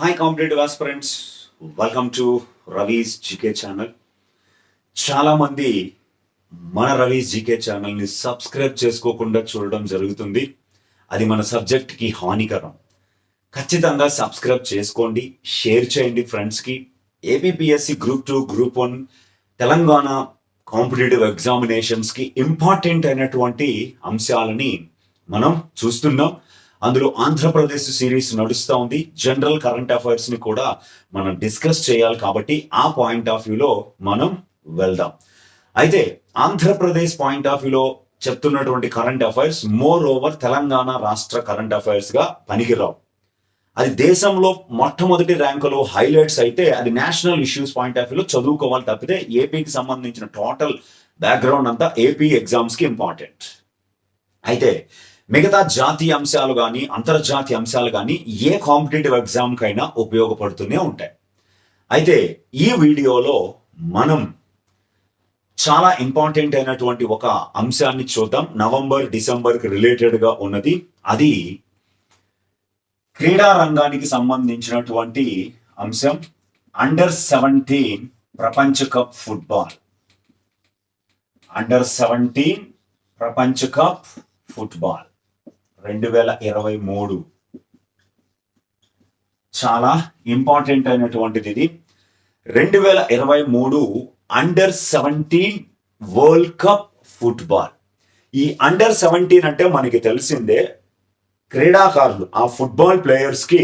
Hi competitive aspirants welcome to Ravi's GK channel చాలామంది మన Ravi's GK ఛానల్ని సబ్స్క్రైబ్ చేసుకోకుండా చూడడం జరుగుతుంది. అది మన సబ్జెక్ట్కి హానికరం. ఖచ్చితంగా సబ్స్క్రైబ్ చేసుకోండి షేర్ చేయండి ఫ్రెండ్స్కి కి. Group two group one Telangana competitive ఎగ్జామినేషన్స్కి important అయినటువంటి అంశాలని మనం చూస్తున్నాం. అందులో ఆంధ్రప్రదేశ్ సిరీస్ నడుస్తూ ఉంది. జనరల్ కరెంట్ అఫైర్స్ని కూడా మనం డిస్కస్ చేయాలి కాబట్టి ఆ పాయింట్ ఆఫ్ వ్యూలో మనం వెళ్దాం. అయితే ఆంధ్రప్రదేశ్ పాయింట్ ఆఫ్ వ్యూలో చెప్తున్నటువంటి current affairs more over Telangana రాష్ట్ర కరెంట్ అఫైర్స్గా పనికిరావు. అది దేశంలో మొట్టమొదటి ర్యాంకులో హైలైట్స్ అయితే అది నేషనల్ ఇష్యూస్ పాయింట్ ఆఫ్ వ్యూలో చదువుకోవాలి తప్పితే ఏపీకి సంబంధించిన టోటల్ బ్యాక్గ్రౌండ్ అంతా ఏపీ ఎగ్జామ్స్కి ఇంపార్టెంట్. అయితే మిగతా జాతీయ అంశాలు కానీ అంతర్జాతీయ అంశాలు కానీ ఏ కాంపిటేటివ్ ఎగ్జామ్కైనా ఉపయోగపడుతూనే ఉంటాయి. అయితే ఈ వీడియోలో మనం చాలా ఇంపార్టెంట్ అయినటువంటి ఒక అంశాన్ని చూద్దాం. నవంబర్ డిసెంబర్కి రిలేటెడ్గా ఉన్నది. అది క్రీడా రంగానికి సంబంధించినటువంటి అంశం. అండర్ సెవెంటీన్ ప్రపంచ కప్ ఫుట్బాల్. అండర్ సెవెంటీన్ ప్రపంచ కప్ ఫుట్బాల్. రెండు వేల ఇరవై మూడు. చాలా ఇంపార్టెంట్ అయినటువంటిది ఇది. రెండు వేల ఇరవై మూడు under seventeen world cup football ఈ అండర్ సెవెంటీన్ అంటే మనకి తెలిసిందే క్రీడాకారులు ఆ ఫుట్బాల్ ప్లేయర్స్కి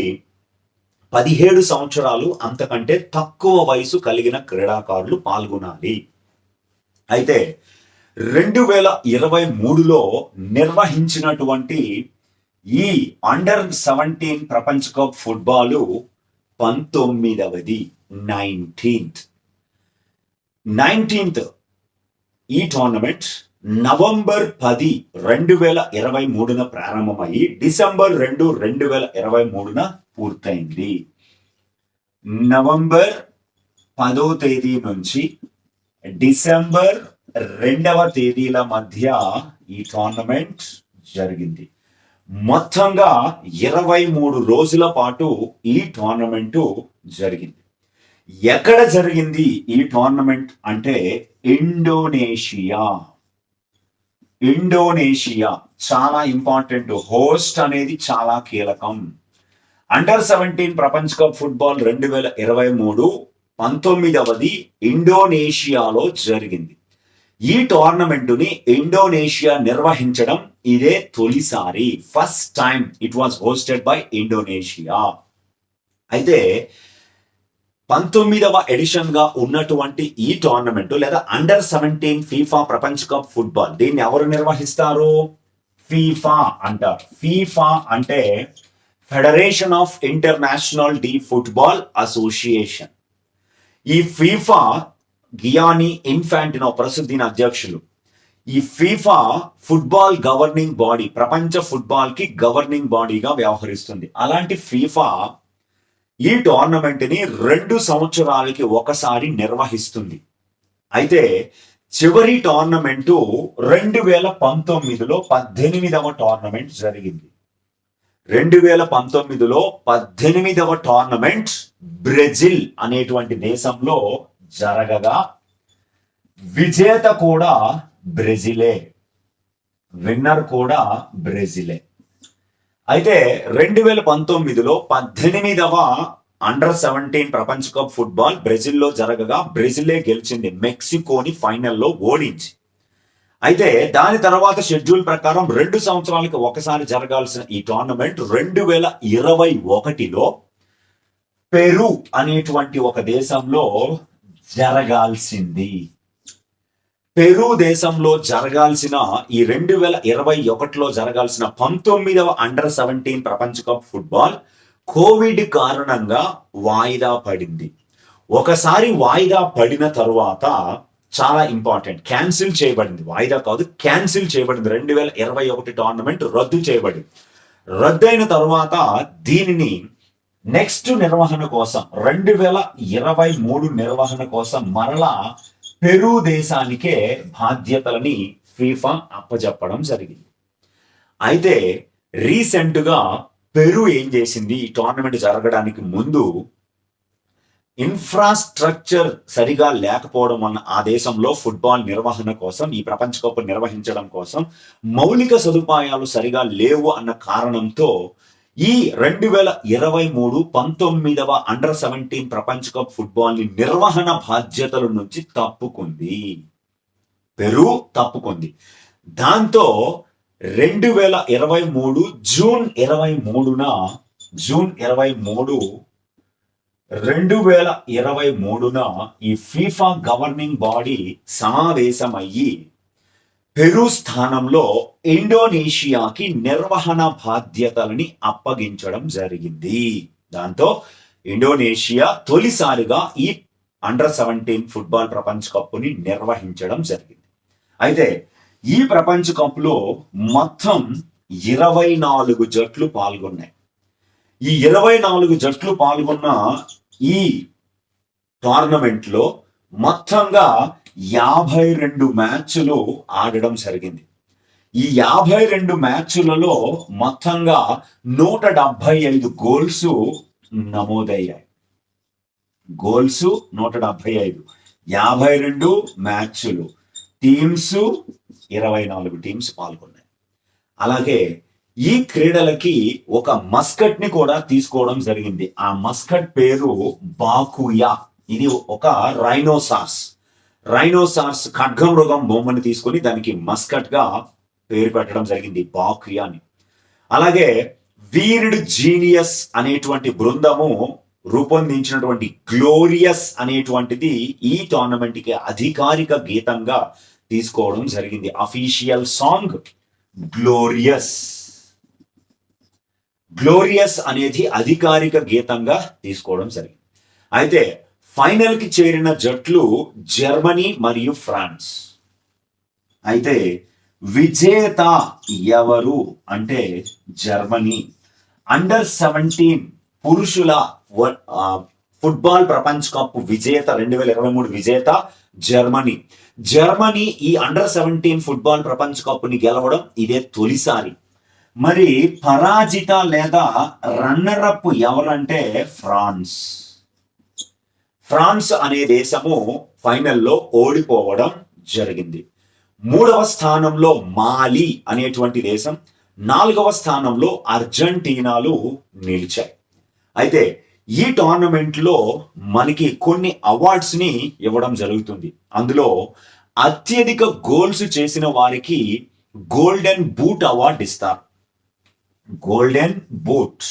పదిహేడు సంవత్సరాలు అంతకంటే తక్కువ వయసు కలిగిన క్రీడాకారులు పాల్గొనాలి. అయితే రెండు వేల ఇరవై మూడులో నిర్వహించినటువంటి ఈ అండర్ సెవెంటీన్ ప్రపంచ కప్ ఫుట్బాల్ పంతొమ్మిదవది నైన్టీన్త్. నైన్టీన్త్ ఈ టోర్నమెంట్ నవంబర్ పది రెండు వేల ఇరవై మూడున ప్రారంభమయ్యి డిసెంబర్ రెండు రెండు వేల ఇరవై మూడున పూర్తయింది. నవంబర్ పదో తేదీ నుంచి డిసెంబర్ రెండవ తేదీల మధ్య ఈ టోర్నమెంట్ జరిగింది. మొత్తంగా ఇరవై మూడు రోజుల పాటు ఈ టోర్నమెంటు జరిగింది. ఎక్కడ జరిగింది ఈ టోర్నమెంట్ అంటే ఇండోనేషియా. ఇండోనేషియా చాలా ఇంపార్టెంట్ హోస్ట్ అనేది చాలా కీలకం. అండర్ సెవెంటీన్ ప్రపంచ కప్ ఫుట్బాల్ రెండు వేల ఇరవై మూడు పంతొమ్మిదవది ఇండోనేషియాలో జరిగింది. ఈ టోర్నమెంటుని ఇండోనేషియా నిర్వహించడం ఇదే తొలిసారి. First time it was hosted by Indonesia అయితే పంతొమ్మిదవ ఎడిషన్గా ఉన్నటువంటి ఈ టోర్నమెంట్ లేదా అండర్ సెవెంటీన్ ఫీఫా ప్రపంచ కప్ ఫుట్బాల్ దీన్ని ఎవరు నిర్వహిస్తారు? ఫీఫా అంటారు. ఫీఫా అంటే federation of international de football association ఈ ఫీఫా గియానీ ఇన్ఫాంటినో ప్రసిద్ధిన అధ్యక్షులు. ఈ ఫీఫా ఫుట్బాల్ గవర్నింగ్ బాడీ ప్రపంచ ఫుట్బాల్కి గవర్నింగ్ బాడీగా వ్యవహరిస్తుంది. అలాంటి ఫీఫా ఈ టోర్నమెంట్ని రెండు సంవత్సరాలకి ఒకసారి నిర్వహిస్తుంది. అయితే చివరి టోర్నమెంట్ రెండు వేల పంతొమ్మిదిలో పద్దెనిమిదవ టోర్నమెంట్ జరిగింది. రెండు వేల పంతొమ్మిదిలో పద్దెనిమిదవ టోర్నమెంట్ బ్రెజిల్ అనేటువంటి దేశంలో జరగగా విజేత కూడా బ్రెజిలే విన్నర్ కూడా బ్రెజిలే. అయితే రెండు వేల పంతొమ్మిదిలో పద్దెనిమిదవ అండర్ సెవెంటీన్ ప్రపంచ కప్ ఫుట్బాల్ బ్రెజిల్లో జరగగా బ్రెజిలే గెలిచింది మెక్సికోని ఫైనల్లో ఓడించి. అయితే దాని తర్వాత షెడ్యూల్ ప్రకారం రెండు సంవత్సరాలకు ఒకసారి జరగాల్సిన ఈ టోర్నమెంట్ రెండు వేల ఇరవై ఒకటిలో పెరు అనేటువంటి ఒక దేశంలో జరగాల్సింది. పెరు దేశంలో జరగాల్సిన ఈ రెండు వేల ఇరవై ఒకటిలో జరగాల్సిన పంతొమ్మిదవ అండర్ సెవెంటీన్ ప్రపంచ కప్ ఫుట్బాల్ కోవిడ్ కారణంగా వాయిదా పడింది. ఒకసారి వాయిదా పడిన తరువాత చాలా ఇంపార్టెంట్. క్యాన్సిల్ చేయబడింది. వాయిదా కాదు క్యాన్సిల్ చేయబడింది. రెండు వేల ఇరవై ఒకటి టోర్నమెంట్ రద్దు చేయబడింది. రద్దయిన తర్వాత దీనిని నెక్స్ట్ నిర్వహణ కోసం రెండు వేల ఇరవై మూడు నిర్వహణ కోసం మరలా పెరు దేశానికే బాధ్యతలని ఫీఫా అప్పజెప్పడం జరిగింది. అయితే రీసెంట్గా పెరు ఏం చేసింది? ఈ టోర్నమెంట్ జరగడానికి ముందు ఇన్ఫ్రాస్ట్రక్చర్ సరిగా లేకపోవడం వలన ఆ దేశంలో ఫుట్బాల్ నిర్వహణ కోసం ఈ ప్రపంచ కప్ నిర్వహించడం కోసం మౌలిక సదుపాయాలు సరిగా లేవు అన్న కారణంతో ఈ రెండు వేల ఇరవై మూడు పంతొమ్మిదవ అండర్ సెవెంటీన్ ప్రపంచ కప్ ఫుట్బాల్ని నిర్వహణ బాధ్యతల నుంచి తప్పుకుంది. పెరు తప్పుకుంది. దాంతో రెండు వేల ఇరవై మూడు జూన్ ఇరవై మూడున జూన్ ఇరవై మూడు రెండు వేల ఇరవై మూడున ఈ ఫీఫా గవర్నింగ్ బాడీ సమావేశమయ్యి పెరు స్థానంలో ఇండోనేషియాకి నిర్వహణ బాధ్యతలని అప్పగించడం జరిగింది. దాంతో ఇండోనేషియా తొలిసారిగా ఈ అండర్ సెవెంటీన్ ఫుట్బాల్ ప్రపంచ కప్పుని నిర్వహించడం జరిగింది. అయితే ఈ ప్రపంచ కప్లో మొత్తం ఇరవై నాలుగు జట్లు పాల్గొన్నాయి. ఈ ఇరవై నాలుగు జట్లు పాల్గొన్న ఈ టోర్నమెంట్లో మొత్తంగా యాభై రెండు మ్యాచ్లు ఆడడం జరిగింది. ఈ యాభై రెండు మ్యాచ్లలో మొత్తంగా నూట డెబ్బై ఐదు గోల్స్ నమోదయ్యాయి. గోల్స్ నూట డెబ్బై ఐదు యాభై రెండు మ్యాచ్లు. టీమ్స్ ఇరవై నాలుగు టీమ్స్ పాల్గొన్నాయి. అలాగే ఈ క్రీడలకి ఒక మస్కట్ని కూడా తీసుకోవడం జరిగింది. ఆ మస్కట్ పేరు బాకుయా. ఇది ఒక రైనోసాస్ రైనోసార్స్ ఖడ్గం ఖడ్గమృగం బొమ్మని తీసుకొని దానికి మస్కట్గా పేరు పెట్టడం జరిగింది బాక్రియా అని అలాగే వీర్డ్ జీనియస్ అనేటువంటి బృందము రూపొందించినటువంటి గ్లోరియస్ అనేటువంటిది ఈ టోర్నమెంట్కి అధికారిక గీతంగా తీసుకోవడం జరిగింది. అఫీషియల్ సాంగ్ గ్లోరియస్ గ్లోరియస్ అనేది అధికారిక గీతంగా తీసుకోవడం జరిగింది. అయితే ఫైనల్కి చేరిన జట్లు జర్మనీ మరియు ఫ్రాన్స్. అయితే విజేత ఎవరు అంటే జర్మనీ. అండర్ సెవెంటీన్ పురుషుల ఫుట్బాల్ ప్రపంచ కప్ విజేత రెండు వేల ఇరవై మూడు విజేత జర్మనీ. జర్మనీ ఈ అండర్ సెవెంటీన్ ఫుట్బాల్ ప్రపంచ కప్ని గెలవడం ఇదే తొలిసారి. మరి పరాజిత లేదా రన్నర్ అప్ ఎవరంటే ఫ్రాన్స్. ఫ్రాన్స్ అనే దేశము ఫైనల్లో ఓడిపోవడం జరిగింది. మూడవ స్థానంలో మాలి అనేటువంటి దేశం నాలుగవ స్థానంలో అర్జెంటీనాలు నిలిచాయి. అయితే ఈ టోర్నమెంట్లో మనకి కొన్ని అవార్డ్స్ని ఇవ్వడం జరుగుతుంది. అందులో అత్యధిక గోల్స్ చేసిన వారికి గోల్డెన్ బూట్ అవార్డు ఇస్తారు. Golden boot.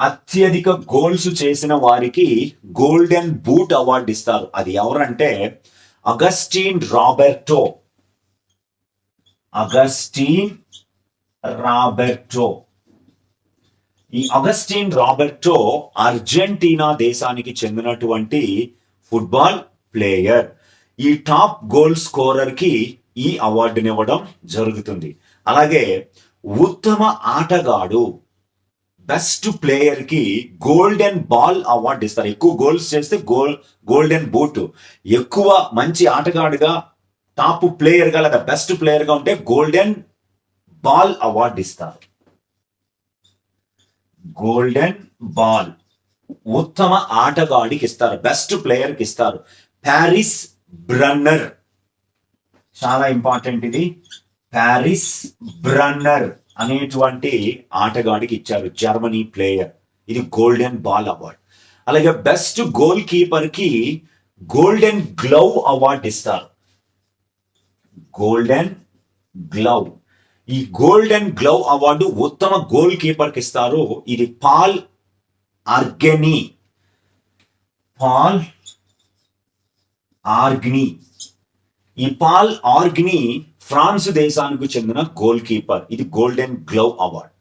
అత్యధిక గోల్స్ చేసిన వారికి గోల్డెన్ బూట్ అవార్డు ఇస్తారు. అది ఎవరంటే అగస్టీన్ రాబెర్టో. అగస్టీన్ రాబెర్టో. ఈ అగస్టీన్ రాబర్టో అర్జెంటీనా దేశానికి చెందినటువంటి ఫుట్బాల్ ప్లేయర్. ఈ టాప్ గోల్ స్కోరర్కి ఈ అవార్డునివ్వడం జరుగుతుంది. అలాగే ఉత్తమ ఆటగాడు బెస్ట్ ప్లేయర్కి గోల్డెన్ బాల్ అవార్డు ఇస్తారు. ఎక్కువ గోల్స్ చేస్తే గోల్ గోల్డెన్ బూట్. ఎక్కువ మంచి ఆటగాడుగా టాప్ ప్లేయర్గా లేదా బెస్ట్ ప్లేయర్గా ఉంటే గోల్డెన్ బాల్ అవార్డు ఇస్తారు. Golden ball. ఉత్తమ ఆటగాడికి ఇస్తారు. బెస్ట్ ప్లేయర్కి ఇస్తారు. Paris Brunner. చాలా ఇంపార్టెంట్ ఇది. Paris Brunner. అనేటువంటి ఆటగాడికి ఇచ్చారు జర్మనీ ప్లేయర్. ఇది గోల్డెన్ బాల్ అవార్డ్. అలాగే బెస్ట్ గోల్ కీపర్కి గోల్డెన్ గ్లవ్ అవార్డు ఇస్తారు. గోల్డెన్ గ్లవ్ ఈ గోల్డెన్ గ్లవ్ అవార్డు ఉత్తమ గోల్ కీపర్కి ఇస్తారు. ఇది పాల్ ఆర్గెనీ. పాల్ ఆర్గ్ని. ఈ పాల్ ఆర్గ్ని ఫ్రాన్స్ దేశానికి చెందిన గోల్ కీపర్ ఇది గోల్డెన్ గ్లవ్ అవార్డ్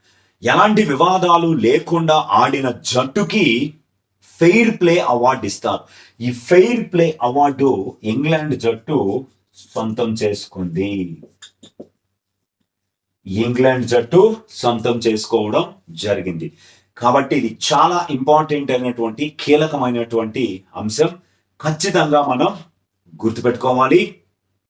ఎలాంటి వివాదాలు లేకుండా ఆడిన జట్టుకి ఫెయిర్ ప్లే అవార్డు ఇస్తారు. ఈ ఫెయిర్ ప్లే అవార్డు ఇంగ్లాండ్ జట్టు సొంతం చేసుకుంది. ఇంగ్లాండ్ జట్టు సొంతం చేసుకోవడం జరిగింది. కాబట్టి ఇది చాలా ఇంపార్టెంట్ అయినటువంటి కీలకమైనటువంటి అంశం. ఖచ్చితంగా మనం గుర్తుపెట్టుకోవాలి.